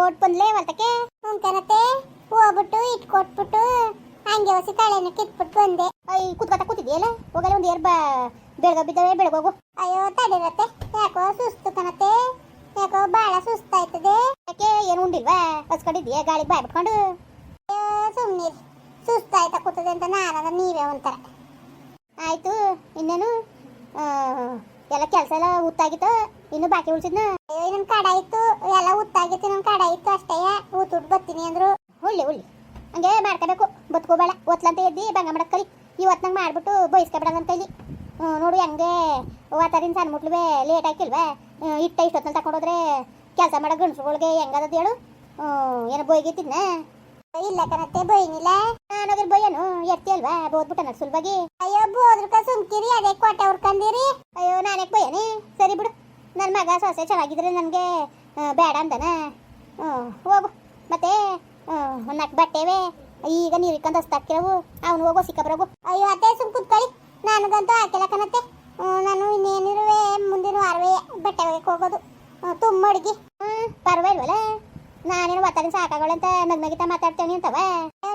Vote ಬಂದ್ಲೇ ಹೊಲ್ತಕ್ಕೆ ಕನತೆ ಹೋಗ್ಬಿಟ್ಟು ಇಟ್ಕೊಟ್ಬಿಟ್ಟು ಹಂಗೆ ಹೊಸಿ ಕಳೆನ ಕಿತ್ಬಿಟ್ಟು ಬಂದೆ. ಅಯ್ಯ ಕೂತ್ಕೊತ ಕೂತಿದ್ಯಲ್ಲ ಹೋಗಲ್ಲ ಒಂದು ಏರ್ ಬಾ, ಬೆಳಗ ಬಿದ್ದವೆ ಬೆಳಗೋಗು ಅಯ್ಯೋ ತಡಿರತ್ತೆ ಯಾಕೋ ಸುಸ್ತು ಕಣತೆ. ಯಾಕೋ ಭಾಳ ಸುಸ್ತಾಯ್ತದೆ. ಯಾಕೆ, ಏನು ಉಂಡಿಲ್ವಾ? ಹಸ್ಕೊಂಡಿದ್ಯಾ? ಗಾಳಿ ಬಾಯ್ ಬಿಟ್ಕೊಂಡು ಅಯ್ಯೋ, ಸುಮ್ನಿರಿ. ಸುಸ್ತಾಯ್ತಾ ಕೂತದೆ ಅಂತ ನಾನು ನೀವೇ ಒಂಥರ. ಆಯಿತು, ಇನ್ನೇನು? ಎಲ್ಲ ಕೆಲಸ ಎಲ್ಲ ಉತ್ತಾಗಿತ್ತು ಇನ್ನು ಬಾಕಿ ಉಳಿಸಿದ್ನ? ಅಯ್ಯೋ ಇನ್ನೊಂದು ಕಡ ಇತ್ತು ಎಲ್ಲ ಉತ್ತಾಗಿತ್ತು ನನ್ನ ಕಡ ಇತ್ತು ಅಷ್ಟೇ. ಊತುಟ್ಟು ಬರ್ತೀನಿ ಅಂದ್ರು. ಹುಳ್ಳಿ ಹುಳ್ಳಿ. ಹಂಗೆ ಮಾಡ್ಕೋಬೇಕು. ಬದುಕೋಬೇಡ ಒತ್ಲಂತ ಎದ್ದಿ ಬಂಗ ಮಾಡಕ್ ಕಲಿ. ಇವತ್ತು ನಂಗೆ ಮಾಡ್ಬಿಟ್ಟು ಬಯಸ್ಕೊಬೇಡ ನನ್ನ ಕೈಲಿ ಹ್ಮ್, ನೋಡು ಹೆಂಗೆ ವಾತಾರಿನ ಸಣ್ಣ ಮುಟ್ಲುವೆ ಲೇಟ್ ಆಕಿಲ್ವಾ ಇಟ್ಟ ಇಷ್ಟೊತ್ತಲ್ಲಿ ತಗೊಂಡೋದ್ರೆ ಕೆಲಸ ಮಾಡೋ ಗಂಡಸುಗಳಿಗೆ ಹೆಂಗದ ಹೇಳು? ಏನು ಬೈಗಿತ್ತಿದ್ನ ಇಲ್ಲ ಕಣತ್ತೆ ಬೈನಿಲ್ಲ ನಾನೋದ್ರ ಬಯ್ಯನು ಎತ್ತಿ ಅಲ್ವಾ? ಬೋದ್ಬಿಟ್ಟ ನಡ್ ಸುಲ್ಬಾಗಿ ಅಯ್ಯೋ, ಬೋದ್ರಕ ಸುಮ್ಕಿರಿ ಅದೇ ಕೊಟ್ಟೆ ಹುಡ್ಕಂದಿರಿ ಅಯ್ಯೋ, ನಾನೇ ಬಯ್ಯನಿ ಸರಿ ಬಿಡು. ನನ್ನ ಮಗ ಸೊಸೆ ಚೆನ್ನಾಗಿದ್ರೆ ನನಗೆ ಬೇಡ ಹ್ಞೂ ಹೋಗು. ಮತ್ತೆ ನಾಲ್ಕು ಬಟ್ಟೆವೆ. ಈಗ ನೀರು ಇಕ್ಕೊಂಡು ಹಸ್ತಾಕಿರವು ಅವನು ಹೋಗೋ ಸಿಕ್ಕಬ್ರಗು ಅಯ್ಯೋ, ಅತ್ತೆ, ಸುಮ್ ಕುತ್ಕೊಳ್ಳಿ. ನನಗಂತೂ ಹಾಕಿಲ್ಲ ಕಣತ್ತೆ. ನಾನು ಇನ್ನೇನಿರುವೆ? ಮುಂದಿನ ವಾರವೇ ಬಟ್ಟೆ ಹೋಗೋದು. ತುಂಬ ಅಡುಗೆ ಹ್ಞೂ ಪರವಾಗಿಲ್ವಲ್ಲ? ನಾನೇನು ಒತ್ತಾಡಿ ಸಾಕಾಗಳಂತ ನಗ್ನಗಿತ ಮಾತಾಡ್ತೇನೆ ಅಂತವ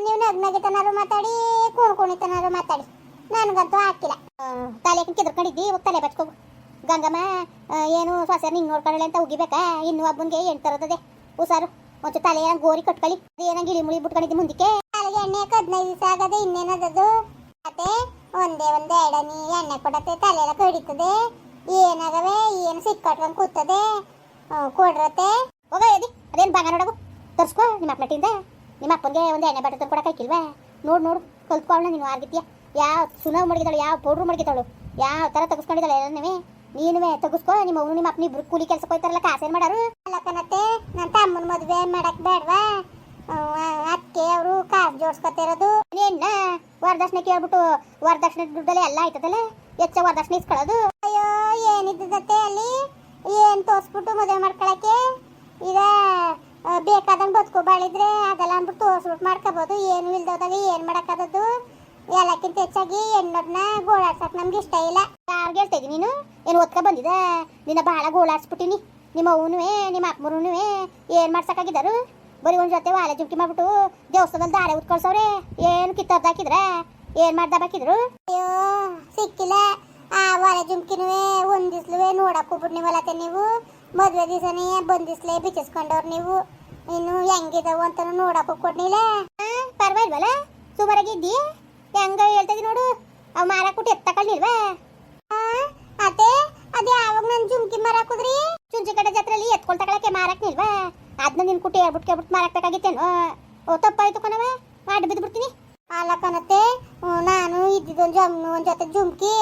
ನೀವು ನಗ್ನಗಿತನಾರು ಮಾತಾಡಿ ಕೂಣ್ ಕುಣಿತನಾರು ಮಾತಾಡಿ. ನನಗಂತೂ ಹಾಕಿಲ್ಲ. ತಲೆ ಕೆದರ್ಕೊಂಡಿದ್ದಿ ಇವಾಗ ತಲೆ ಬಚ್ಕೋಗು. ಗಂಗಮ್ಮ ಏನು ಸೊಸೆ ಹಿಂಗೆ ನೋಡ್ಕೊಳ್ಳಿ ಅಂತ ಉಗಿಬೇಕಾ? ಇನ್ನು ಒಬ್ಬನಿಗೆ ಎಂಟು ತರದದೆ? ಹುಷಾರು. ಒಂದು ತಲೆ ಏನಂಗ್ ಗೋರಿ ಕಟ್ಕೊಳ್ಳಿ. ಏನಂಗೆ ಇಳಿ ಮುಳಿ ಬಿಟ್ಕೊಂಡಿದ್ದಿ ಮುಂದಕ್ಕೆ? ಅಲ್ಲಿಗೆ ಎಣ್ಣೆ ಹದಿನೈದು ದಿವಸ ಆಗದೆ ಇನ್ನೇನದದು? ಮತ್ತೆ ಒಂದೇ ಒಂದೇ ಎಡನಿ ಎಣ್ಣೆ ಕೊಡತ್ತೆ ತಲೆ ಎಲ್ಲ ಕಡಿತದೆ. ಏನಾಗವೆ? ಏನು ಸಿಕ್ಕಟ್ಕೊಂಡು ಕೂತದೆ? ಕೊಡ್ರತ್ತೆ? ಹೋಗ ಅದೇನು ಭಾಗ ನೋಡಗು ತರ್ಸ್ಕೋ ನಿಮ್ಮ ಅಪ್ಪನಟ್ಟಿಂದ ನಿಮ್ಮ ಅಪ್ಪನಿಗೆ ಒಂದು ಎಣ್ಣೆ ಬಟ್ಟೆ ತಂದು ನೋಡು ನೋಡು. ಕಲ್ತ್ಕೊಳ್ಳೋಣ ನೀನು ಆರ್ಗಿತ್ಯ. ಯಾವ ಸುನಾವ್ ಮಡಗಿದಾಳು ಯಾವ ಪೌಡ್ರು ಮಡಗಿದಾಳು ಯಾವ ಥರ ತೆಗೆಸ್ಕೊಂಡಿದ್ದಾಳೆ ಎಲ್ಲನೇ ನೀನುವೆ ತಗಸ್ಕೋ. ನಿಮ್ಮ ಅವನು ನಿಮ್ಮ ಅಪ್ಪನಿ ಇಬ್ರು ಕೂಲಿ ಕೆಲಸಕ್ಕೆ ಹೋಯ್ತಾರಲ್ಲ ಕಾಸೇನು ಮಾಡಾರು. ಅಲ್ಲ ಕಣತ್ತೆ ನನ್ನ ತಮ್ಮನ ಮದುವೆ ಮಾಡಕ್ ಬೇಡವಾ? ಅದಕ್ಕೆ ಅವರು ಕಾಸು ಜೋಡಿಸ್ಕೊತಿರೋದು ಏನ ವರದಕ್ಷಿಣೆ ಕೇಳ್ಬಿಟ್ಟು ವರದಕ್ಷಿಣೆ ದುಡ್ಡಲ್ಲಿ ಎಲ್ಲ ಆಯ್ತದಲ್ಲ? ಹೆಚ್ಚ ವರದಕ್ಷಿಣೆ ಇಸ್ಕೊಳ್ಳೋದು. ಅಯ್ಯೋ ಏನಿದ್ದತೆ ಅಲ್ಲಿ ಏನು ತೋರಿಸ್ಬಿಟ್ಟು ಮದುವೆ ಮಾಡ್ಕೊಳಕ್ಕೆ? ಬೇಕಾದಂಗ್ ಬದುಕು ಬಾಳಿದ್ರೆ ಅದೆಲ್ಲ ಅಂದ್ಬಿಟ್ಟು ತೋರ್ಸ್ಬಿಟ್ಟು ಮಾಡ್ಕೋಬೋದು. ಏನು ಇಲ್ದೋದಾಗ ಏನು ಮಾಡೋಕ್ಕಾದದ್ದು? ಎಲ್ಲಕ್ಕಿಂತ ಹೆಚ್ಚಾಗಿ ಹೆಣ್ಣೋರ್ನ ಗೋಳಾಡ್ಸಕ್ ನಮ್ಗೆ ಇಷ್ಟ ಇಲ್ಲ. ಯಾರಿಗೆ ಹೇಳ್ತಾ ನೀನು? ಏನು ಓದ್ಕ ಬಂದಿದ ನಿನ್ನ ಭಾಳ ಗೋಳಾಡ್ಸ್ಬಿಟ್ಟಿನಿ. ನಿಮ್ಮ ಅವನುವೆ, ನಿಮ್ಮ ಅಪ್ಪಮರುನುವೆ ಏನು ಮಾಡ್ಸಕ್ಕಾಗಿದ್ದಾರು? ಬರೀ ಒಂದು ಜೊತೆ ವಾಲೆ ಜುಮ್ಕಿ ಮಾಡ್ಬಿಟ್ಟು ದೇವಸ್ಥಾನದಲ್ಲಿ ದಾರೆ ಉತ್ಕೊಳ್ಸವ್ರೆ ಏನು ಕಿತ್ತರ್ದು ಹಾಕಿದ್ರ? ಏನು ಮಾಡ್ದ ಬಾಕಿದ್ರು ಅಯ್ಯೋ, ಸಿಕ್ಕಿಲ್ಲ. ಆ ವಾಲೆ ಜುಮ್ಕಿನೂ ಒಂದಿಸ್ಲುವೆ ನೋಡಕ್ ಹೋಗ್ಬಿಟ್ನಿವಲ್ಲತ್ತೆ ನೀವು. ಮದುವೆ ದಿವಸನೇ ಬಂದಿಸ್ಲೇ ಬಿಚ್ಚಿಸ್ಕೊಂಡವ್ರು ನೀವು. ಇನ್ನು ಹೆಂಗಿದಾವು ಅಂತ ನೋಡಕ್ ಕೊಡ್ನಿಲ್ಲ ಪರವಾಗಿಲ್ವಲ್ಲ? ಸುಮಾರಾಗಿದ್ದಿ ಹೆಂಗ ಹೇಳ್ತದಿ ನೋಡು. ಅವ್ ಮಾರಾಕ್ಬಿಟ್ಟು ಎತ್ತಕೊಂಡಿಲ್ವಾ ಅದೇ ಅದೇ ಯಾವಾಗ ನನ್ ಜುಮ್ಕಿ ಮಾರಾಕುದ್ರಿ ಚುಂಚಿ ಕಡೆ ಜಾತ್ರೆಯಲ್ಲಿ ಎತ್ಕೊಳ್ ತಗೊಳಕ್ಕೆ ಮಾರಕ್ ನಿಲ್ವಾ ಅದನ್ನ ನಿನ್ ಕುಟ್ಟಿ ಹೇಳ್ಬಿಟ್ಟು ಕೇಳ್ಬಿಟ್ಟು ಮಾರಾಕ್ಬೇಕಾಗಿತ್ತೇನು ಓ, ತಪ್ಪಾಯ್ತು ಕೊನವ ಮಾಡಿ ಬಿದ್ದು ಬಿಡ್ತೀನಿ ಅಲ್ಲ ಕಣತ್ತೆ ನಾನು ಇದ್ದಿದ್ದೊಂದು ಜಮ್, ಒಂದ್ ಜೊತೆ ಜುಮ್ಕಿ.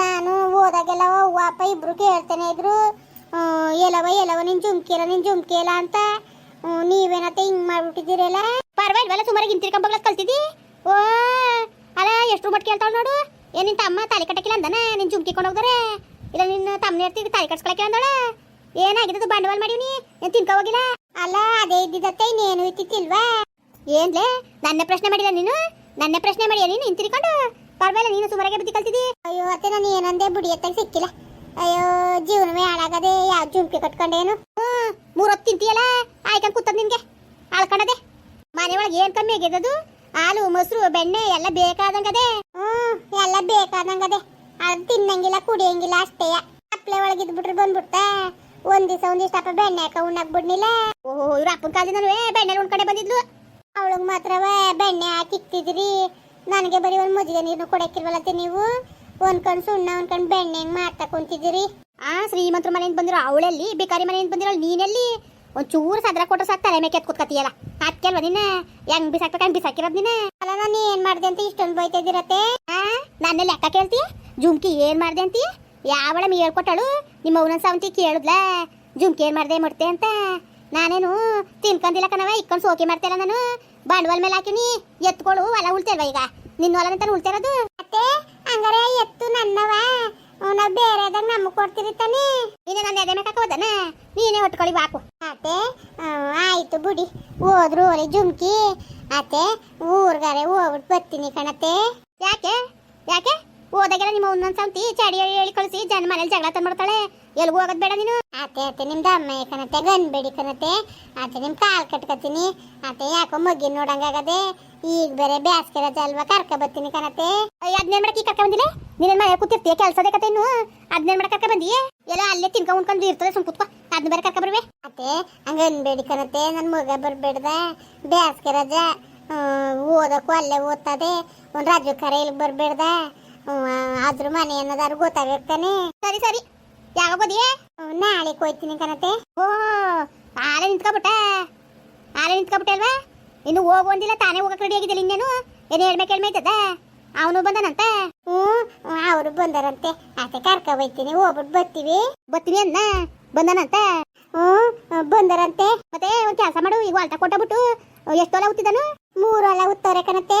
ನಾನು ಹೋದಾಗೆಲ್ಲ ಅವ್ವ, ಅಪ್ಪ ಇಬ್ರು ಕೇಳ್ತಾನೆ ಇದ್ರು. ಎಲ್ಲವ ಎಲ್ಲವ ನಿನ್ ಜುಮ್ಕಿ ಇಲ್ಲ ನಿನ್ ಜುಮ್ಕಿ ಇಲ್ಲ ಅಂತ. ನೀವೇನತ್ತೆ ಹಿಂಗ್ ಮಾಡ್ಬಿಟ್ಟಿದ್ದೀರಲ್ಲ ಪರವಾಗಿಲ್ವಲ್ಲ ಸುಮಾರಾಗಿ ಇಂತಿರ್ಕೊಂಬಗ್ಲ ಕಲ್ತಿದ್ದಿ? ಓ ಅಲ್ಲ ಎಷ್ಟು ಮಟ್ ಕೇಳ್ತಾಳ ನೋಡು. ಏನ್ ನಿನ್ ತಮ್ಮ ತಾಲಿ ಕಟ್ಟಕಿಲ್ಲ ಅಂದನ? ನಿನ್ ಜುಮ್ಕಿ ಕೊಂಡೋಗ್ದಾರೆ ಇಲ್ಲ ನಿನ್ನ ತಮ್ಮನ ಇರ್ತೀವಿ ತಾಲಿ ಕಟ್ಸ್ಕೊಳಕ್ಕೆ ಅಂದಳ? ಏನಾಗಿದ್ದು ಬಂಡವಾಳ ಮಾಡೀನಿ ಏನ್ ತಿನ್ಕ ಹೋಗಿಲ್ಲ? ಅಲ್ಲ ಅದೇ ಇದ್ದಿದ್ದತ್ತೆ ಇನ್ನೇನು ಇತ್ತಿತ್ತಿಲ್ವಾ? ಏನ್ಲೇ ನನ್ನ ಪ್ರಶ್ನೆ ಮಾಡಿಲ್ಲ ನೀನು? ನನ್ನ ಪ್ರಶ್ನೆ ಮಾಡಿಯ ನೀನು ಹಿಂತಿರ್ಕೊಂಡು? ಪರವಾಗಿಲ್ಲ ನೀನು ಸುಮಾರಾಗೆ ಬುದ್ಧಿ ಕಲ್ತಿದ್ದಿ? ಅಯ್ಯೋ ಅತ್ತೆ ನಾನು ಏನಂದೆ ಬುಡಿಯತ್ತಾಗ ಸಿಕ್ಕಿಲ್ಲ. ಅಯ್ಯೋ ಜೀವನವೇ ಹಾಳಾಗದೆ ಯಾವ ಜುಮ್ಕಿ ಕಟ್ಕೊಂಡೇನು? ಹ್ಮ್ ಮೂರ್ ಹೊತ್ತು ತಿಂತೀಯಲ್ಲ? ಆಯ್ಕೊಂಡು ಕೂತದ್ ನಿನ್ಗೆ. ಆಳ್ಕೊಂಡದೆ ಮನೆ ಒಳಗೆ ಏನ್ ಕಮ್ಮಿ ಆಗಿದ್ದು ಹಾಲು ಮೊಸರು ಬೆಣ್ಣೆ ಎಲ್ಲ ಬೇಕಾದಂಗದೆ. ಹ್ಮ್ ಎಲ್ಲ ಬೇಕಾದಂಗದೆ. ಅದು ತಿನ್ನಂಗಿಲ್ಲ ಕುಡಿಯಂಗಿಲ್ಲ ಅಷ್ಟೇ. ಅಪ್ಲೆ ಒಳಗಿದ್ ಬಿಟ್ರೆ ಬಂದ್ಬಿಡ್ತ. ಒಂದ್ ದಿವಸ ಒಂದಿಷ್ಟಪ್ಪ ಬೆಣ್ಣೆ ಹಾಕ ಉಣ್ಣಕ್ ಬಿಡ್ನಿಲ್ಲ ಓಹೋ ಇವ್ರ ಅಪ್ಪನ ಕಾಲದಿಂದ ಬೆಣ್ಣೆ ಉಣ್ಕಡೆ ಬಂದಿದ್ಲು. ಅವಳಗ್ ಮಾತ್ರವ ಬೆಣ್ಣೆ ಹಾಕಿ ಇಕ್ತಿದ್ರಿ. ನನಗೆ ಬರೀ ಒಂದ್ ಮಜ್ಜಿಗೆ ನೀರು ಕೊಡಕ್ಕಿರ್ವಲ್ಲತ್ತೆ ನೀವು. ಒಂದ್ ಕಣ್ ಸುಣ್ಣ ಒಂದ್ ಕಣ್ ಬೆಣ್ಣೆ ಹೆಂಗ್ ಮಾಡ್ತಾ ಕುಂತಿದ್ದೀರಿ? ಆ, ಶ್ರೀಮಂತರ ಮನೆಯಿಂದ ಬಂದಿರೋ ಅವಳಲ್ಲಿ ಬೇಕಾರಿ ಮನೆಯಿಂದ ಬಂದಿರೋ ನೀನೆಲ್ಲಿ? ಒಂಚೂರು ಚೂರು ಸದ್ರ ಕೊಟ್ಟು ಸಾಕು ತಲೆ ಮೇಲೆ ಕೆತ್ಕೊತ್ಕತಿಯಲ್ಲ ಅದ್ಕೆಲ್ವ ನಿನ್ನ? ಹೆಂಗ್ ಬಿಸಾಕ್ಬೇಕು, ಹಂಗೆ ಬಿಸಾಕಿರೋದ್ ನೀನು ಅಲ್ಲ, ನಾನು ಏನ್ ಮಾಡ್ದೆ ಅಂತ? ಇಷ್ಟೊಂದು ಬೈತಾ ಇದ್ದೀರತ್ತೆ? ಆ, ನನ್ನ ಲೆಕ್ಕ ಕೇಳ್ತೀಯ ಜುಮ್ಕಿ ಏನ್ ಮಾಡ್ದೆ ಅಂತೀಯ ಯಾವಳ ಮೀ ಹೇಳ್ಕೊಟ್ಟಳು ನಿಮ್ಮ ಅವನ ಸಾವಂತಿ ಕೇಳುದ್ಲ? ಜುಮ್ಕಿ ಏನ್ ಮಾಡ್ದೆ ಮಾಡ್ತೆ ಅಂತ? ನಾನೇನು ತಿನ್ಕೊಂಡಿಲ್ಲ ಕಣವ ಇಕ್ಕೊಂಡು ಸೋಕಿ ಮಾಡ್ತೇಲ್ಲ ನಾನು? ಬಂಡವಾಳ ಮೇಲೆ ಹಾಕಿನಿ ಎತ್ಕೊಳು ಹೊಲ ಉಳ್ತೇಲ್ವ ಈಗ? ನಿನ್ನ ಹೊಲ ಅಂತ ಉಳ್ತಿರೋದು? ಮತ್ತೆ ಹಂಗಾರೆ ಎತ್ತು ನನ್ನವ ನಾವ್ ಬೇರೆದಾಗ ನಮಗ್ ಕೊಡ್ತೀರಿ ತಾನೇ ನೀನು ನನ್ನ ಎದೆ ಮೇಲೆ ಹೋದನ ನೀನೇ ಹೊಟ್ಕೊಳ್ಳಿ ಬಾಕು. ಅತ್ತೆ ಆಯ್ತು ಬಿಡಿ. ಹೋದ್ರು ಒಲೆ ಜುಮ್ಕಿ. ಅತ್ತೆ, ಊರ್ಗಾರೆ ಹೋಗ್ಬಿಟ್ಟು ಬರ್ತೀನಿ ಕಣತ್ತೆ. ಯಾಕೆ? ಯಾಕೆ? ಹೋದಾಗೆಲ್ಲ ನಿಮ್ಮ ಒಂದೊಂದ್ ಸಂತಿ ಚಾಡಿ ಹೇಳಿ ಕಳಿಸಿ ಜನ ಮನೇಲಿ ಜಗಳ ತಂದ್ಬಿಡ್ತಾಳೆ ಎಲ್ಲಿ ಹೋಗೋದ್ ಬೇಡ ನೀನು. ಆತೆ ಆತೆ ನಿಮ್ದು ಅಮ್ಮ ಕಣತೆ ಗನ್ಬೇಡಿ ಕಣತೆ ಆತೆ ನಿಮ್ ಕಾಲ್ ಕಟ್ಕೊತೀನಿ. ಆತೆ ಯಾಕೋ ಮಗ್ಗಿ ನೋಡಂಗಾಗದೆ. ಈಗ ಬೇರೆ ಬ್ಯಾಸ್ಗೆ ರಜೆ ಕರ್ಕ ಬರ್ತೀನಿ ಕಣತೆ ಅಯ್ಯ, ಅದ್ನೇನ್ ಮಾಡಕ್ಕೆ ಕರ್ಕ ಬಂದಿಲ್ಲ ನೀನ್ ಮನೆ ಕೂತಿರ್ತೀಯ? ಕೆಲಸದ ಕತೆ ಇನ್ನು? ಅದ್ನೇನ್ ಮಾಡಕ್ ಕರ್ಕ ಬಂದಿ? ಎಲ್ಲ ಅಲ್ಲೇ ತಿನ್ಕ ಉಣ್ಕೊಂಡು ಇರ್ತದೆ ಸುಮ್ ಕುತ್ಕೋ. ಅದ್ನ ಬೇರೆ ಕರ್ಕ ಬರ್ವೆ. ಅತ್ತೆ ಹಂಗ ಅನ್ಬೇಡಿ ಕಣತೆ ನನ್ ಮಗ ಬರ್ಬೇಡ್ದ. ಬ್ಯಾಸ್ಗೆ ರಜೆ. ಓದಕ್ಕೂ ಅಲ್ಲೇ ಓದ್ತದೆ. ಒಂದ್ ರಾಜು ಕರೆ ಇಲ್ಲಿ ಬರ್ಬೇಡ್ದ. ಅದ್ರ ಮನೆ ಅನ್ನೋದಾರು ಗೊತ್ತಾಗಿರ್ತಾನೆ ಸರಿ ಸರಿ. ಯಾವಾಗ ಬೋದಿಯೇ ನಾಳೆ ಹೋಯ್ತೀನಿ ಕಣತೆ ಓ ಆಲೆ ನಿಂತ್ಕೊಬಿಟ್ಟ? ಆಲೆ ನಿಂತ್ಕೊಬಿಟ್ಟೆ ಅಲ್ವಾ? ಇನ್ನು ಹೋಗು ಅಂದಿಲ್ಲ ತಾನೇ ಹೋಗಕ್ ರೆಡಿ ಆಗಿದ್ದಿಲ್ಲ ಇನ್ನೇನು ಏನು ಹೇಳ್ಬೇಕು ಹೇಳ್ಮೈತದ ಅವನು ಬಂದನಂತೆ? ಹ್ಞೂ ಅವರು ಬಂದರಂತೆ. ಆಕೆ ಕರ್ಕ ಬೈತೀನಿ ಹೋಗ್ಬಿಟ್ಟು ಬರ್ತೀವಿ. ಬತ್ತೀನಿ ಅನ್ನ? ಬಂದನಂತ? ಹ್ಮ್ ಬಂದರಂತೆ. ಮತ್ತೆ ಒಂದ್ ಕೆಲಸ ಮಾಡು ಈಗ ಹೊಲ್ಟ ಕೊಟ್ಟಬಿಟ್ಟು ಎಷ್ಟೊಲ ಮೂರು ಮೂರಲ್ಲ ಉತ್ತವ್ರೆ ಕಣತ್ತೆ.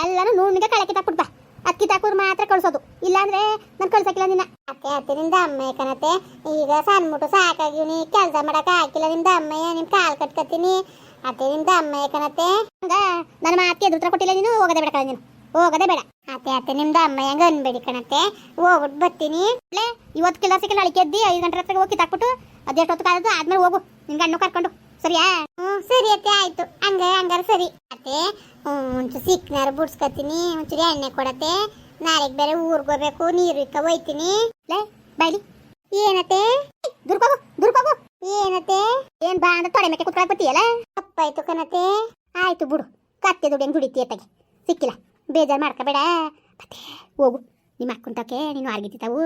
ಎಲ್ಲಾನು ನುಣ್ಣಿಗೆ ಕಳಕಿ ಕಿತ್ತಾಕ್ಬಿಡ್ಬಾ ಅಕ್ಕಿ ತಾಕೂರ್ ಮಾತ್ರ ಕಳ್ಸೋದು. ಇಲ್ಲಾಂದ್ರೆ ನಾನು ಕಳ್ಸಕ್ಕಿಲ್ಲ ನಿನ್ನ. ಅತ್ತೆ ಅತ್ತಿನಿಂದ ಅಮ್ಮೆ ಅಮ್ಮ ಕಣತೆ ಈಗ ಸಣ್ಣ ಮುಟ್ಟು ಸಾಕಾಗಿವ್ನಿ ಕೆಲಸ ಮಾಡಕ್ ಹಾಕಿಲ್ಲ ನಿಮ್ದ ಅಮ್ಮಯ್ಯ ನಿಮ್ ಕಾಲ್ ಕಟ್ಕತ್ತೀನಿ ಅತ್ತಿನಿಂದ ಅಮ್ಮ ಕಣತ್ತೆ. ಹಂಗ ನನ್ನ ಮಾತಿ ಎದುರು ಕೊಟ್ಟಿಲ್ಲ ನೀನು ಹೋಗದೆ ಬೇಡ ಕಳೆ ನೀನು. ಹೋಗದೆ ಬೇಡ. ಅತ್ತೆ ಅತ್ತೆ ನಿಮ್ಮ ಅಮ್ಮ ಹೆಂಗ ಅನ್ಬೇಡಿ ಕಣತೆ ಹೋಗ್ಬಿಟ್ಟು ಬರ್ತೀನಿ. ಲೇ, ಇವತ್ತು ಕೆಲಸಕ್ಕೆ ಸಿಕ್ಕಲ್ಲ ಅಳಿಕೆ ಎದ್ದಿ ಐದು ಗಂಟೆ ಹತ್ರ ಹೋಗಿ ತಾಕ್ಬಿಟ್ಟು ಅದೆಷ್ಟು ಹೊತ್ತು ಕಾಲದ್ದು ಆದ್ಮೇಲೆ ಹೋಗು. ನಿನ್ ಗಣ್ಣು ಕರ್ಕೊಂಡು ಸರಿಯಾ? ಹ್ಞೂ, ಸರಿ ಅತ್ತೆ ಆಯ್ತು. ಹಂಗ, ಹಂಗಾರ ಸರಿ. ಅತ್ತೆ ಒಂಚೂರು ಸಿಕ್ನಾರ ಬುಡ್ಸ್ಕತೀನಿ, ಒಂಚೂರು ಎಣ್ಣೆ ಕೊಡತ್ತೆ. ನಾಳೆಗೆ ಬೇರೆ ಊರಿಗೆ ಹೋಗ್ಬೇಕು, ನೀರು ಇಕ್ಕ ಹೋಯ್ತೀನಿ. ಲೇ ಬಾಯ್ಲಿ ಏನತ್ತೆ? ದುರ್ಕೋಗು ದುರ್ಕೋಗು ಏನತ್ತೆ? ಏನ್ ಬಾ ಅಂತ ತೊಡೆ ಮೇಕೆ ಕುತ್ಕೊಳಕ್ ಬತ್ತೀಯಲ್ಲ ತಪ್ಪಾಯ್ತು ಕಣತೆ ಆಯ್ತು ಬಿಡು. ಕತ್ತೆ ದುಡ್ಡು ಹೆಂಗ್ ದುಡಿತೀಯ ತಗಿ. ಸಿಕ್ಕಿಲ್ಲ. ಬೇಜಾರು ಮಾಡ್ಕೋಬೇಡ. ಮತ್ತೆ ಹೋಗು. ನಿಮ್ಮ ಅಕ್ಕಂತಕ್ಕೆ ನೀನು ಆರ್ಗಿದ್ದಾವು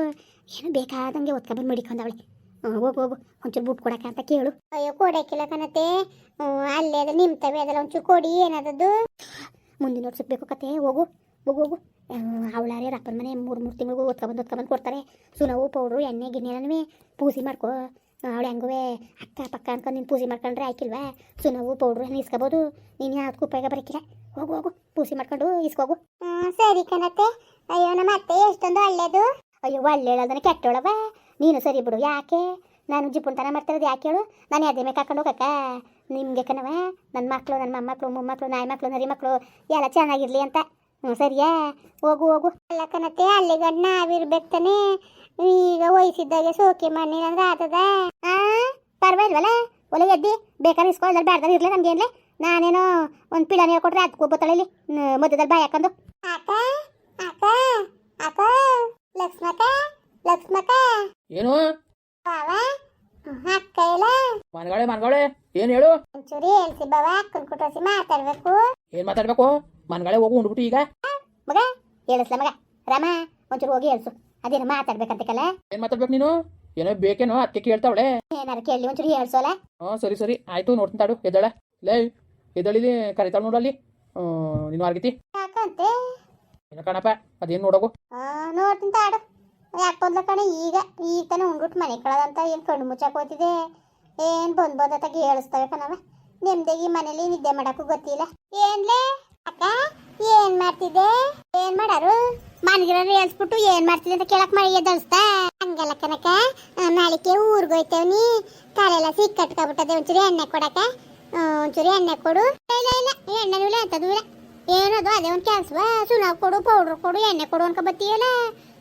ಏನು ಬೇಕಾದಂಗೆ ಓದ್ಕೊಬಂದು ಮಡಿಕೊಂಡವಳೆ. ಹೋಗು ಹೋಗು. ಒಂಚೂರು ಬುಟ್ ಕೊಡಕ್ಕೆ ಅಂತ ಕೇಳು. ಅಯ್ಯೋ ಕೊಡಕ್ಕಿಲ್ಲ ಕಣತೆ ಅಲ್ಲೇ ಅದ ನಿಮ್ತವೆ ಅದೆಲ್ಲ ಒಂಚೂರು ಕೊಡಿ ಏನದದು? ಮುಂದಿನ ವರ್ಷಕ್ಕೆ ಬೇಕು ಕತೆ ಹೋಗು ಹೋಗು ಹೋಗು. ಅವಳಾರೇ ರಪ್ಪನ ಮನೆ ಮೂರು ಮೂರು ತಿಂಗಳಿಗೂ ಓದ್ಕೊಬಂದು ಓದ್ಕೊಬಂದು ಕೊಡ್ತಾರೆ. ಸುನವು ಪೌಡ್ರು ಎಣ್ಣೆ ಗಿಣ್ಣೆ ಎಲ್ಲನೂ ಪೂಸಿ ಮಾಡ್ಕೊ. ಅವಳು ಹೆಂಗುವೆ ಅಕ್ಕ ಪಕ್ಕ ಅನ್ಕೊಂಡು ನೀನು ಪೂಜೆ ಮಾಡ್ಕೊಂಡ್ರೆ ಆಯ್ಕಿಲ್ವಾ ಸುನವು ಪೌಡ್ರ್ ಎಲ್ಲ ಇಸ್ಕೋಬೋದು? ನೀನು ಯಾವ್ದಕ್ಕೂ ಉಪಯೋಗ ಬರೀಕಿಲ್ಲ. ಹೋಗು ಹೋಗು ಪೂಜೆ ಮಾಡ್ಕೊಂಡು ಇಸ್ಕೋಗು. ಸರಿ ಕಣತ್ತೆ. ಅಯ್ಯೋ ನಮ್ಮ ಅತ್ತೆ ಎಷ್ಟೊಂದು ಒಳ್ಳೇದು. ಅಯ್ಯೋ ಒಳ್ಳೆ ಹೇಳೋದನ್ನ ಕೆಟ್ಟೋಳವ ನೀನು ಸರಿ ಬಿಡು ಯಾಕೆ? ನಾನು ಜಿಪುಣ್ತನ ಮಾಡ್ತಿರೋದು ಯಾಕೆ ಹೇಳು? ನಾನು ಅದೇ ಮೇಲೆ ಕಾಕೊಂಡು ಹೋಗಕ್ಕ? ನಿಮಗೆ ಕಣವ ನನ್ನ ಮಕ್ಕಳು ನನ್ನ ಮೊಮ್ಮಕ್ಕಳು ಮೊಮ್ಮಕ್ಕಳು ನಾಯಿ ಮಕ್ಕಳು ನರಿ ಮಕ್ಕಳು ಎಲ್ಲ ಚೆನ್ನಾಗಿರ್ಲಿ ಅಂತ. ಹ್ಞೂ ಸರಿಯಾ? ಹೋಗು ಹೋಗು. ಅಲ್ಲ ಕಣತೆ ಅಲ್ಲಿಗಣ್ಣ ನಾವಿರ್ಬೇಕು ತಾನೆ. ಈಗ ವಯಸ್ಸಿದ್ದಾಗೆ ಸೋಕೆ ಮಣ್ಣಿನ ಅಂದ್ರೆ ಆತದ? ಆ? ಪರವಾಗಿಲ್ವಲ್ಲ? ಒಲೆ ಎದ್ದಿ ಬೇಕಾದ್ರೆ ಇಸ್ಕೊ ಬ್ಯಾಡ್ದ ಬ್ಯಾಡ್ದಲ್ಲಿ ಇರಲಿ ನಮ್ಗೆ ಏನ್ಲೆ. ನಾನೇನೋ ಒಂದು ಪಿಳಾನ ಹೇಳ್ಕೊಟ್ರೆ ಅದಕ್ಕೂ ಬತ್ತಳೆ ಇಲ್ಲಿ ಮಧ್ಯದಲ್ಲಿ ಬಾಯಿ ಹಾಕೊಂಡು. ಅಕ್ಕ ಅಕ್ಕ ಅಕ್ಕ. ಲಕ್ಷ್ಮಕ ಲಕ್ಷ್ಮಕ್ಕ. ಏನು? ಬಾವ ಅಕ್ಕ ಇಲ್ಲ ಮನ್ಗಾಳೆ ಮನ್ಗಾಳೆ ಏನ್ ಹೇಳು? ಒಂಚೂರು ಹೇಳ್ಸಿ ಬಾವ ಅಕ್ಕನ ಕುಟೋಸಿ ಮಾತಾಡ್ಬೇಕು. ಏನ್ ಮಾತಾಡ್ಬೇಕು? ಮನಗಳೆ ಹೋಗು ಉಂಡ್ಬಿಟ್ಟು ಈಗ. ಮಗ ಹೇಳಿಸ್ಲ ಮಗ. ರಾಮ ಒಂಚೂರು ಹೋಗಿ ಹೇಳ್ಸು ಅದೇನು ಮಾತಾಡ್ಬೇಕಂತಕಲ್ಲ ಏನ್ ಮಾತಾಡ್ಬೇಕು ನೀನು? ಏನೋ ಬೇಕೇನೋ ಅದಕ್ಕೆ ಕೇಳ್ತಾವಳೆ. ಏನಾರು ಕೇಳಿ ಒಂಚೂರು ಹೇಳ್ಸೋಲ್ಲ ಹಾ ಸರಿ ಸರಿ. ಆಯ್ತು ನೋಡ್ತೀನಿ ತಾಡು ಎದ್ದಾಳ. ಲೇ ಎದ್ದಳಿಲಿ ಕರಿತಾಳ ನೋಡಲ್ಲಿ ನೀನು ಆರ್ಗಿತಿ. ಯಾಕಂತೆ? ಏನೋ ಕಣಪ್ಪ ಅದೇನು ನೋಡೋಗು. ಆ, ನೋಡ್ತೀನಿ ತಾಡು. ಯಾಕೊಂದ್ಲ ಕಣೆ ಈಗ? ಈಗ ತಾನೇ ಉಂಡ್ಬಿಟ್ಟು ಮನೆ ಕಳದಂತ ಏನು ಕಣ್ಣು ಮುಚ್ಚಾಕ್ ಹೋಗ್ತಿದೆ ಏನ್ ಬಂದ್ ಬಂದತ್ತಾಗಿ ಹೇಳಿಸ್ತವೆ ಕಣವ ನಿಮ್ದೇಗಿ ಮನೇಲಿ ನಿದ್ದೆ ಮಾಡಕ್ಕೂ ಗೊತ್ತಿಲ್ಲ. ಏನ್ಲೇ? ಅಕ್ಕ ಏನ್ ಮಾಡ್ತಿದ್ದೆ? ಏನ್ ಮಾಡಾರು? ಮನೆಗಿರೋ ಹೇಳ್ಸ್ಬಿಟ್ಟು ಏನ್ ಮಾಡ್ತೀನಿ ಅಂತ ಕೇಳಕ್ ಮಾಡಿ ಎದ್ದಳಿಸ್ತಾ ಹಂಗಲ್ಲ ಕನಕ ನಾಳಿಕೆ ಊರ್ಗ್ ನೀ. ಕಾಲೆಲ್ಲ ಸಿಕ್ಕಟ್ಕೊಬಿಟ್ಟದೆ ಒಂಚೂರು ಎಣ್ಣೆ ಕೊಡಕ ಒಂಚೂರು ಎಣ್ಣೆ ಕೊಡು. ಇಲ್ಲ ಇಲ್ಲ ಎಣ್ಣೆನೂ ಇಲ್ಲ ಅಂತದೂ ಇಲ್ಲ ಏನದು ಅದೇ ಒಂದು ಕೆಲ್ಸವ. ಸುನಾವ್ ಕೊಡು, ಪೌಡ್ರ್ ಕೊಡು, ಎಣ್ಣೆ ಕೊಡು ಅನ್ಕೊ ಬತ್ತೀಯಲ್ಲ.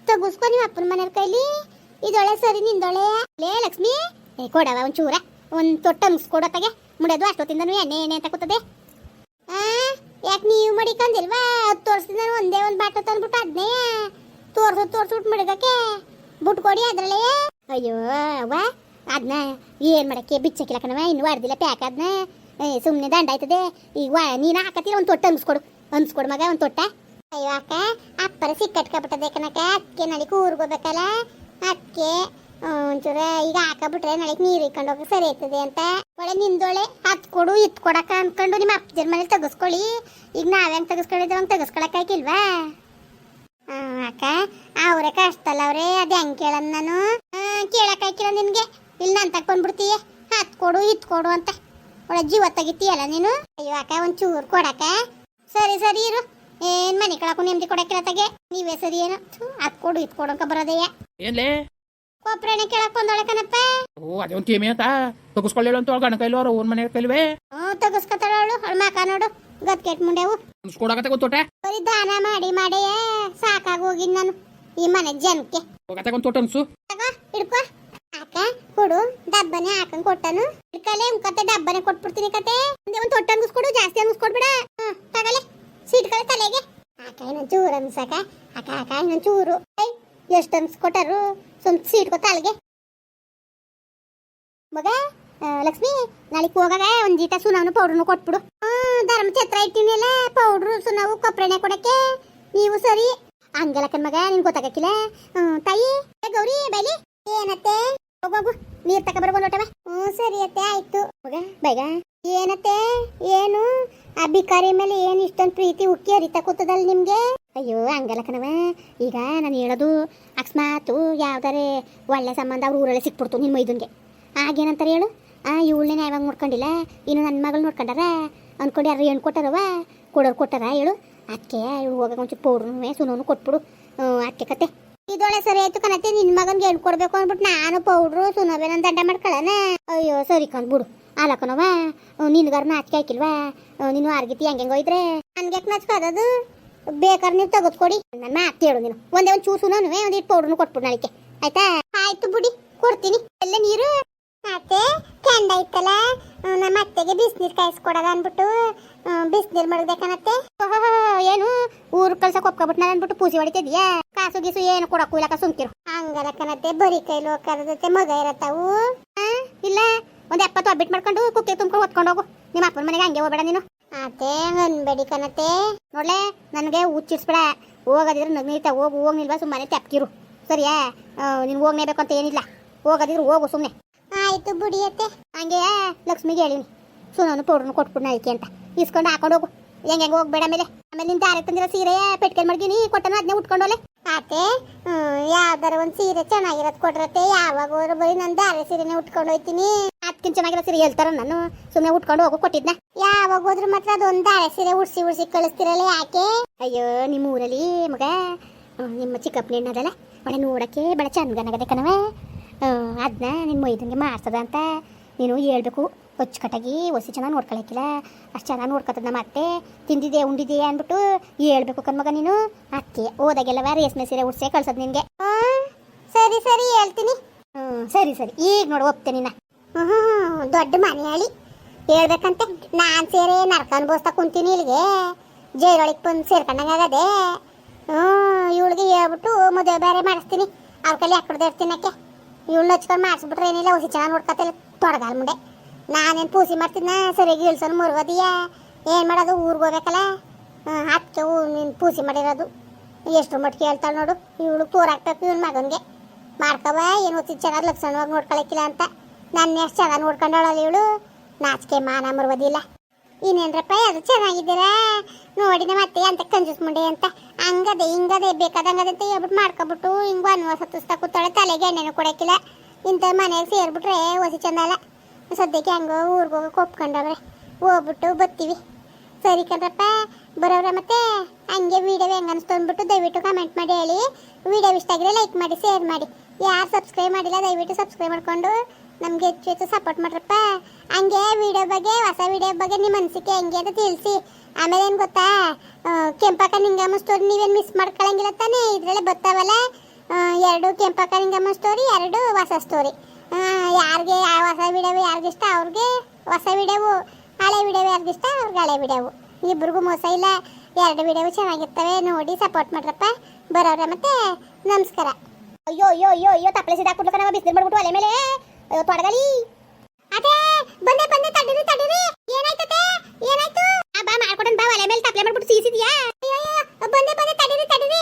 ತಗುಸ್ಕೊ ನಿಮ್ಮ ಅಪ್ಪನ ಮನೆಯ ಕೈಲಿ. ಇದೊಳೆ ಸರಿ ನಿಂದೊಳೆ ಲೇ, ಲಕ್ಷ್ಮಿ. ಕೊಡವ ಒಂಚೂರ. ಒಂದ್ ತೊಟ್ಟ ಕೊಡತ್ತಾಗೆ ಮುಡೋದು ಅಷ್ಟೊತ್ತಿಂದನು ಎಣ್ಣೆ ಎಣ್ಣೆ ಅಂತ ಕೂತದೆ. ಯಾಕೆ ನೀವು ಮಡಿಕಂದಿಲ್ವಾ? ಹತ್ತು ನಾನು ಒಂದೇ ಒಂದು ಬಾಟ ತಂದ್ಬಿಟ್ಟು ಅದನ್ನೇ ತೋರ್ಸು ತೋರ್ಸ್ಬಿಟ್ಟು ಮಡಿಗಕ್ಕೆ. ಬಿಟ್ಕೊಡಿ ಕೊಡಿ ಅದ್ರಲ್ಲೇ. ಅಯ್ಯೋ, ಅವ್ವ ಅದನ್ನ ಏನ್ ಮಾಡಕ್ಕೆ? ಬಿಚ್ಚಕ್ಕಿಲ್ಲ ಕಣವ ಇನ್ನು ಹೊಡೆದಿಲ್ಲ ಪ್ಯಾಕ್ ಅದನ್ನ ಸುಮ್ಮನೆ ದಂಡ ಆಯ್ತದೆ. ಈಗ ನೀನು ಹಾಕತ್ತಿಲ್ಲ ಒಂದು ತೊಟ್ಟ ಅನ್ಸ್ಕೊಡು ಅನ್ಸ್ಕೊಡು ಮಗ, ಒಂದು ತೊಟ್ಟ. ಅಯ್ಯೋ, ಅಕ್ಕ, ಅಪ್ಪರ ಸಿಕ್ಕಟ್ಕೊಬಿಟ್ಟದೆ ಕನಕ ಅದಕ್ಕೆ ನಳಿಗೆ ಕೂರ್ಗೋಬೇಕಲ್ಲ ಅದಕ್ಕೆ ಒಂಚೂರ ಈಗ ಹಾಕಬಿಟ್ರೆ ನಾಳೆ ನೀರು ಹೋಗಕ್ಕೆ ಸರಿ ಆಯ್ತದೆ ಅಂತ. ಒಳ್ಳೆ ನಿಂದೊಳೆ ಹತ್ ಕೊಡು ಇತ್ ಕೊಡಕ ಅನ್ಕೊಂಡು ನಿಮ್ಮ ಅಪ್ಪನ ಮನೇಲಿ ತೆಗಿಸ್ಕೊಳ್ಳಿ. ಈಗ ನಾವ್ ಹೆಂಗ್ ತೆಗಿಸ್ಕೊಂಡಿದ್ದೇವೆ ಹಂಗೆ ತೆಗಿಸ್ಕೊಳಕ್ ಆ, ಅಕ್ಕ ಅವ್ರೆ ಕಷ್ಟಲ್ಲ ಅವ್ರೆ ಅದ್ ಹೆಂಗ್ ಕೇಳನ್ ನಾನು? ಕೇಳಕ್ ಆಯ್ಕಿಲ್ಲ ನಿನ್ಗೆ. ಇಲ್ಲಿ ನನ್ ತಕ್ ಬಂದ್ಬಿಡ್ತೀಯ. ಹತ್ ಕೊಡು ಇತ್ ಕೊಡು ಅಂತ. ಒಳ್ಳೆ ಜೀವ ತೆಗಿತೀಯಲ್ಲ ನೀನು? ಅಯ್ಯೋ ಅಕ್ಕ ಒಂದ್ ಚೂರ್ ಕೊಡಕ ಸರಿ ಸರಿ ಇರು. ಏನ್ ಮನೆ ಕಳಕು ನೆಮ್ಮದಿ ಕೊಡಕ್ಕಿಲ್ಲ ತಗೆ ನೀವೇ ಸರಿ ಏನು? ಅದ್ ಕೊಡು ಇತ್ ಕೊಡು ಅಂತ ಬರೋದಯ್ಯ. ಕೊಪ್ರೆಣ್ಣೆ ಕೇಳಕ್ ಬಂದೊಳೆ ಕಣಪ್ಪ. ಓ ಅದೇ ಒಂದು ಕೇಮಿ ಅಂತ. ತಗಸ್ಕೊಳ್ಳೇಳು ಅಂತ ಗಣ ಕೈಲು ಅವ್ರ ಓನ್ ಮನೆ ಕೈಲ್ವೇ. ಹ್ಞೂ ತಗಸ್ಕೊತಾಳ ಅವಳು. ಅವಳ ಮಕ ನೋಡು. ಗದ್ಕೆಟ್ ಮುಂಡೆವು. ಅನ್ಸ್ಕೊಡಕತ್ತೆ ಗೊತ್ತೋಟೆ ಬರೀ ದಾನ ಮಾಡಿ ಮಾಡಿ ಸಾಕಾಗಿ ಹೋಗಿದ್ ನಾನು. ಈ ಮನೆ ಜನಕ್ಕೆ. ಹೋಗತ್ತೆ ಒಂದು ತೋಟ ಅನ್ಸು. ಹಿಡ್ಕೋ. ಅಕ್ಕ ಕೊಡು. ಡಬ್ಬನೆ ಹಾಕೊಂಡ್ ಕೊಟ್ಟನು. ಹಿಡ್ಕಲೆ ಕತೆ ಡಬ್ಬನೆ ಕೊಟ್ಬಿಡ್ತೀನಿ ಕತೆ. ಒಂದೇ ಒಂದು ತೊಟ್ಟ ಅಂಗಿಸ್ಕೊಡು ಜಾಸ್ತಿ ಅಂಗಿಸ್ಕೊಡ್ಬೇಡ ಹ್ಮ್ ತಗಲೆ. ಸೀಟ್ಕಲೆ ತಲೆಗೆ. ಅಕ್ಕ ಇನ್ನೊಂದ್ ಚೂರು ಅನ್ಸಕ. ಅಕ್ಕ ಅಕ್ಕ ಇನ್ನೊಂದ್ ಚೂರು. ಎಷ್ಟು ಅನ್ಸ್ಕೊಟ್ಟಾರು? ಸ್ವಲ್ಪ ಸೀಟ್ ಗೊತ್ತಾಲಿಗೆ ಮಗ ಲಕ್ಷ್ಮಿ, ನಾಳೆಗೆ ಹೋಗಾಗ ಒಂದ್ ಜೀತ ಸುನಾವನು ಪೌಡ್ರನ್ನು ಕೊಟ್ಬಿಡು. ಧರ್ಮ ಛತ್ರ ಇಟ್ಟಿನಲ್ಲ ಪೌಡ್ರು ಸುನಾವು ಕೊಬ್ಬರೆಣ್ಣೆ ಕೊಡಕ್ಕೆ? ನೀವು ಸರಿ. ಹಂಗಲಕ್ಕನ್ ಮಗ ನಿನ್ ಗೊತ್ತಾಗಕ್ಕಿಲ್ಲ? ತಾಯಿ ಗೌರಿ, ಬೈಲಿ. ಏನತ್ತೆ? ಹೋಗು ನೀರ್ ತಕ ಬರ್ಬೋದು ನೋಟವ ಹ್ಞೂ, ಸರಿ ಅತ್ತೆ, ಆಯ್ತು. ಮಗ, ಬೇಗ. ಏನತ್ತೆ? ಏನು? ಆ ಬಿಕಾರಿ ಮೇಲೆ ಏನು ಇಷ್ಟೊಂದು ಪ್ರೀತಿ, ಉಕ್ಕಿ ಹರಿತಾ ಕೂತದಲ್ಲ ನಿಮ್ಗೆ? ಅಯ್ಯೋ, ಹಂಗಲ್ಲ ಕಣವ ಈಗ ನಾನು ಹೇಳೋದು, ಅಕಸ್ಮಾತು ಯಾವ್ದಾರೆ ಒಳ್ಳೆ ಸಂಬಂಧ ಅವ್ರ ಊರಲ್ಲೇ ಸಿಕ್ಬಿಡ್ತು ನಿನ್ನ ಮೈದುನ್ಗೆ. ಆಗೇನಂತಾರೆ ಹೇಳು? ಆ, ಇವಳನ್ನೇ ಯಾವಾಗ ನೋಡ್ಕೊಂಡಿಲ್ಲ? ಇನ್ನು ನನ್ನ ಮಗಳು ನೋಡ್ಕೊಂಡಾರ? ಅಂದ್ಕೊಂಡು ಯಾರು ಹೆಣ್ಣು ಕೊಟ್ಟಾರವ ಕೊಡೋರು ಕೊಟ್ಟಾರ ಹೇಳು? ಅಕ್ಕೆ, ಇವಳು ಹೋಗಕ್ಕೆ ಒಂಚೂರು ಪೌಡ್ರನು ಸುನೋನು ಕೊಟ್ಬಿಡು. ಅಕ್ಕೆ ಕತೆ. ಇದೊಳೆ ಸರಿ ಆಯ್ತು ಕಣತ್ತೆ ನಿನ್ನ ಮಗನಿಗೆ ಹೆಣ್ಣು ಕೊಡ್ಬೇಕು ಅಂದ್ಬಿಟ್ಟು ನಾನು ಪೌಡ್ರು ಸುನೋಬೇನ ದಂಡ ಮಾಡ್ಕೊಳ್ಳೋಣ ಅಯ್ಯೋ, ಸರಿ ಕಂದ್ಬಿಡು ಬಿಡು. ಅಲ್ಲಕ್ಕನವ ನಿನ್ಗಾರ ನಾಚಿಕೆ ಹಾಕಿಲ್ವಾ? ನೀನು ಆರ್ಗಿತಿ ಹೆಂಗೆ ಹೋಯ್ತ್ರೆ ನನ್ಗೆ ಯಾಕೆ ಬೇಕಾದ್ರೆ ನೀವು ತೆಗೆದುಕೊಡಿ ನನ್ನ ಮಾತು ಹೇಳು ನೀನು. ಒಂದೇ ಒಂದು ಚೂಸು ನಾನು ಒಂದು ಇಟ್ಟು ಪೌಡ್ರನು ಕೊಟ್ಬಿಡು ನಾಳಿಕೆ ಆಯ್ತಾ? ಆಯ್ತು ಬಿಡಿ ಕೊಡ್ತೀನಿ. ಎಲ್ಲ ನೀರು. ಮತ್ತೆ ಕೆಂಡ ಇತ್ತಲ್ಲ ನಮ್ಮ ಅತ್ತೆಗೆ ಬಿಸಿನೀರು ಕಾಯಿಸ್ಕೊಡೋದ ಅಂದ್ಬಿಟ್ಟು ಬಿಸಿನೀರು ಮಡಗ್ಬೇಕನತ್ತೆ ಏನು? ಊರು ಕಳ್ಸಕ್ಕೆ ಒಪ್ಕೊಬಿಟ್ಟು ನಾನು ಅಂದ್ಬಿಟ್ಟು ಪೂಸಿ ಹೊಡಿತಿದ್ಯಾ? ಕಾಸು ಗೀಸು ಏನು ಕೊಡಕ್ಕೂ ಇಲ್ಲಕ ಸುಮ್ಕಿರು ಹಂಗಲಕ್ಕನತ್ತೆ ಬರೀ ಕೈಲಿ ಹೋಗತ್ತೆ ಮಗ ಇರತ್ತವು. ಇಲ್ಲ. ಒಂದ್ ಎಪ್ಪತ್ತು ಅಬ್ಬಿಟ್ ಮಾಡ್ಕೊಂಡು ಕುಕ್ಕೆ ತುಂಬ್ಕೊಂಡು ಹೊತ್ಕೊಂಡು ಹೋಗು. ನಿಮ್ಮ ಅಪ್ಪನ ಮನೆಗೆ ಹಂಗೆ ಹೋಗ್ಬೇಡ ನೀನು. ಅತ್ತೆ ಅನ್ಬೇಡಿ ಕನತೆ ನೋಡ್ಲೆ ನನಗೆ ಹುಚ್ಚಿರ್ಸ್ಬೇಡ ಹೋಗೋದಿದ್ರೆ ನಗ್ನೀತ ಹೋಗು ಹೋಗ್ ನಿಲ್ವಾ ಸುಮ್ಮನೆ ತಪ್ಕಿರು. ಸರಿಯಾ? ನೀನು ಹೋಗ್ನೇಬೇಕು ಅಂತ ಏನಿಲ್ಲ. ಹೋಗೋದಿದ್ರೆ ಹೋಗು ಸುಮ್ಮನೆ ಆಯ್ತು ಬುಡಿಯತ್ತೆ ಹಂಗೆ ಲಕ್ಷ್ಮಿಗೆ ಹೇಳಿನಿ. ಸುನೋನು ಪೌಡ್ರನ್ನು ಕೊಟ್ಬಿಡ್ನ ನಾಳಿಕೆ ಅಂತ. ಇಸ್ಕೊಂಡು ಹಾಕೊಂಡು ಹೋಗು. ಹೆಂಗೆ ಹೆಂಗೆ ಹೋಗ್ಬೇಡ ಆಮೇಲೆ. ಆಮೇಲೆ ನಿನ್ ದಾರೆ ತಂದಿರೋ ಸೀರೆ ಪೆಟ್ಕೆ ಮಡ್ಗಿನಿ ಕೊಟ್ಟನ ಅದನ್ನೇ ಉಟ್ಕೊಂಡೋಲೆ ಆತೆ ಯಾವ್ದಾರ ಒಂದ್ ಸೀರೆ ಚೆನ್ನಾಗಿರೋದು ಕೊಟ್ರತ್ತೆ. ಯಾವಾಗ ಹೋದ್ರು ಬರೀ ನಂದು ದಾರೆ ಸೀರೆನೇ ಉಟ್ಕೊಂಡು ಹೋಯ್ತೀನಿ. ಅದಕ್ಕಿಂತ ಚೆನ್ನಾಗಿರೋ ಸೀರೆ ಹೇಳ್ತಾರ ನಾನು. ಸುಮ್ಮನೆ ಉಟ್ಕೊಂಡು ಹೋಗೋ ಕೊಟ್ಟಿದ್ನ. ಯಾವಾಗ ಹೋದ್ರು ಮಾತ್ರ ಅದೊಂದು ದಾರೆ ಸೀರೆ ಉಡ್ಸಿ ಉಡ್ಸಿ ಕಳಿಸ್ತಿರಲ್ಲ ಯಾಕೆ? ಅಯ್ಯೋ ನಿಮ್ಮ ಊರಲ್ಲಿ ಮಗ ನಿಮ್ಮ ಚಿಕ್ಕಪ್ಪನ ಹೆಣ್ಣದಲ್ಲ ಒಳ್ಳೆ ನೋಡಕ್ಕೆ ಬಹಳ ಚಂದನಗದೆ ಕಣವ ಅದನ್ನ ನಿನ್ನ ಮೈದಂಗೆ ಮಾಡ್ಸದ ಅಂತ ನೀನು ಹೇಳ್ಬೇಕು. ಅಚ್ಚುಕಟ್ಟಾಗಿ ಒಸಿ ಚೆನ್ನಾಗಿ ನೋಡ್ಕೊಳಕ್ಕಿಲ್ಲ ಅಷ್ಟು ಚೆನ್ನಾಗಿ ನೋಡ್ಕೊತದ ನಮ್ಮ ಅತ್ತೆ ತಿಂದಿದೆ ಉಂಡಿದೆ ಅಂದ್ಬಿಟ್ಟು ಹೇಳ್ಬೇಕು ಕಣ್ಮಗ ನೀನು. ಅತ್ತೆ ಹೋದಾಗೆಲ್ಲವ ರೇಷ್ಮೆ ಸೀರೆ ಉಡ್ಸೆ ಕಳ್ಸೋದು ನಿನಗೆ. ಸರಿ ಸರಿ ಹೇಳ್ತೀನಿ. ಹ್ಞೂ ಸರಿ ಸರಿ. ಈಗ ನೋಡು ಒಪ್ತೆ ನಿನ್ನ ದೊಡ್ಡ ಮನೆ ಹೇಳಿ ಹೇಳ್ಬೇಕಂತೆ ನಾನು ಸೇರಿ ನರ್ಕ ಬೋಸ್ತಾ ಕುಂತೀನಿ ಇಲ್ಲಿಗೆ. ಜೈಲೊಳಗೆ ಬಂದು ಸೇರ್ಕೊಂಡಂಗಾಗದೆ ಹ್ಞೂ ಇವಳಿಗೆ ಹೇಳ್ಬಿಟ್ಟು ಮದುವೆ ಬೇರೆ ಮಾಡಿಸ್ತೀನಿ. ಅವ್ರ ಕೈಲಿ ಹಾಕಿಡ್ದೆ ಇರ್ತೀನಕ್ಕೆ. ಇವಳು ಹಚ್ಕೊಂಡು ಮಾಡಿಸ್ಬಿಟ್ರೆ ಏನಿಲ್ಲ ಹುಸಿ ಚೆನ್ನಾಗಿ ನೋಡ್ಕೊತಿಲ್ಲ ತೊಡಗಾಲ್ ಮುಂದೆ. ನಾನೇನು ಪೂಸಿ ಮಾಡ್ತಿದ್ನ ಸರಿಯಾಗಿ ಇಳ್ಸೋನು ಮುರುಗೋದಿಯ ಏನು ಮಾಡೋದು, ಊರಿಗೆ ಹೋಗ್ಬೇಕಲ್ಲ? ಹತ್ತು ನೀನು ಪೂಸಿ ಮಾಡಿರೋದು. ಎಷ್ಟು ಮಟ್ಟಿಗೆ ಹೇಳ್ತಾಳೆ ನೋಡು. ಇವಳು ಪೂರಾಕ್ಬೇಕು ಇವನ ಮಗನಿಗೆ. ಮಾಡ್ಕವ ಏನು ಹುಸಿ ಚೆನ್ನಾಗಿ ಲಕ್ಷಣವಾಗಿ ನೋಡ್ಕೊಳಕ್ಕಿಲ್ಲ ಅಂತ. ನನ್ನ ಎಷ್ಟು ಚೆನ್ನಾಗಿ ನೋಡ್ಕೊಂಡವಳಲ್ಲ ಇವಳು. ನಾಚಿಕೆ ಮಾನ ಮರುವುದಿಲ್ಲ. ಇನ್ನೇನ್ರಪ್ಪ ಅದು ಚೆನ್ನಾಗಿದ್ದೀರಾ? ನೋಡಿ ಮತ್ತೆ ಅಂತ ಕಂಜೂಸ್ ಮುಂಡೆ ಅಂತ. ಹಂಗದೆ, ಹಿಂಗದೆ, ಬೇಕಾದಂಗದೆ ಅಂತ ಹೇಳ್ಬಿಟ್ಟು ಮಾಡ್ಕೊಬಿಟ್ಟು ಹಿಂಗೆ ಅನ್ವಾಸ ಹತ್ತಿಸ್ತಾ ಕೂತಾಳೆ. ತಲೆಗೆ ಎಣ್ಣೆನೂ ಕೊಡೋಕ್ಕಿಲ್ಲ ಇಂಥ ಮನೆಗೆ ಸೇರ್ಬಿಟ್ರೆ ಹೊಸಿ ಚಂದ ಅಲ್ಲ. ಸದ್ಯಕ್ಕೆ ಹಂಗೋ ಊರಿಗೆ ಹೋಗಿ ಒಪ್ಕೊಂಡವ್ರೆ. ಹೋಗ್ಬಿಟ್ಟು ಬರ್ತೀವಿ ಸರಿ ಕಣ್ರಪ್ಪ. ಬರೋರ ಮತ್ತೆ? ಹಂಗೆ ವಿಡಿಯೋ ಹೆಂಗೆ ಅನಿಸ್ತು ಅಂದ್ಬಿಟ್ಟು ದಯವಿಟ್ಟು ಕಮೆಂಟ್ ಮಾಡಿ ಹೇಳಿ. ವೀಡಿಯೋ ಇಷ್ಟ ಆಗಿದ್ರೆ ಲೈಕ್ ಮಾಡಿ ಶೇರ್ ಮಾಡಿ. ಯಾರು ಸಬ್ಸ್ಕ್ರೈಬ್ ಮಾಡಿಲ್ಲ, ದಯವಿಟ್ಟು ಸಬ್ಸ್ಕ್ರೈಬ್ ಮಾಡ್ಕೊಂಡು. ನಮ್ಗೆ ಹೆಚ್ಚು ಹೆಚ್ಚು ಸಪೋರ್ಟ್ ಮಾಡ್ರಪ್ಪ. ಹಂಗೆ ವಿಡಿಯೋ ಬಗ್ಗೆ, ಹೊಸ ವಿಡಿಯೋ ಬಗ್ಗೆ ನಿಮ್ಮ ಅನಿಸಿಕೆ ಹೆಂಗೆ ಅಂತ ತಿಳಿಸಿ. ಆಮೇಲೆ ಏನು ಗೊತ್ತಾ? ಕೆಂಪಕ್ಕ ನಿಂಗಮ್ಮ ಸ್ಟೋರಿ ನೀವೇನು ಮಿಸ್ ಮಾಡ್ಕೊಳ್ಳಂಗಿಲ್ಲ ತಾನೇ? ಇದರಲ್ಲೇ ಬರ್ತಾವಲ್ಲ? ಎರಡು ಕೆಂಪಕ್ಕ ನಿಂಗಮ್ಮ ಸ್ಟೋರಿ ಎರಡು ಹೊಸ ಸ್ಟೋರಿ ಯಾರಿಗೆ ಹೊಸ ವಿಡಿಯೋ ಯಾರಿಗೆ ಇಷ್ಟ ಅವ್ರಿಗೆ ಹೊಸ ವಿಡಿಯೋವು ಹಳೆ ವಿಡಿಯೋ ಯಾರಿಗಿಷ್ಟ ಅವ್ರಿಗೆ ಹಳೆ ವಿಡಿಯೋವು ಇಬ್ರಿಗೂ ಮೋಸ ಇಲ್ಲ. ಎರಡು ವಿಡಿಯೋ ಚೆನ್ನಾಗಿರ್ತವೆ. ನೋಡಿ ಸಪೋರ್ಟ್ ಮಾಡ್ರಪ್ಪ. ಬರೋರ ಮತ್ತೆ. ನಮಸ್ಕಾರ. ಅಯ್ಯೋ ಅಯ್ಯೋ ಅಯ್ಯೋ ಅಯ್ಯೋ ತಪ್ಪಲೆ ಸಿದಾಕ್ಬಿಟ್ಟು ನಾವು ಬಿಸಿಲು ಮಾಡ್ಬಿಟ್ಟು ಅಲೆ ಮೇಲೆ. ತೊಡಗಲಿ ಅದೇ, ಬಂದೆ ಬಂದೆ ತಡೀರಿ ತಡೀರಿ ಏನಾಯ್ತತೆ ಏನಾಯ್ತು? ಆ, ಬಾ ಮಾಡ್ಕೊಡನ್ ಬಾ, ಒಲೆ ಮೇಲೆ ತಪ್ಲೆ ಮಾಡ್ಬಿಟ್ಟು ಸೀಸಿದ್ಯಾ? ಅಯ್ಯೋ ಬಂದೆ ಬಂದೆ ಬಂದೆ ತಡೀರಿ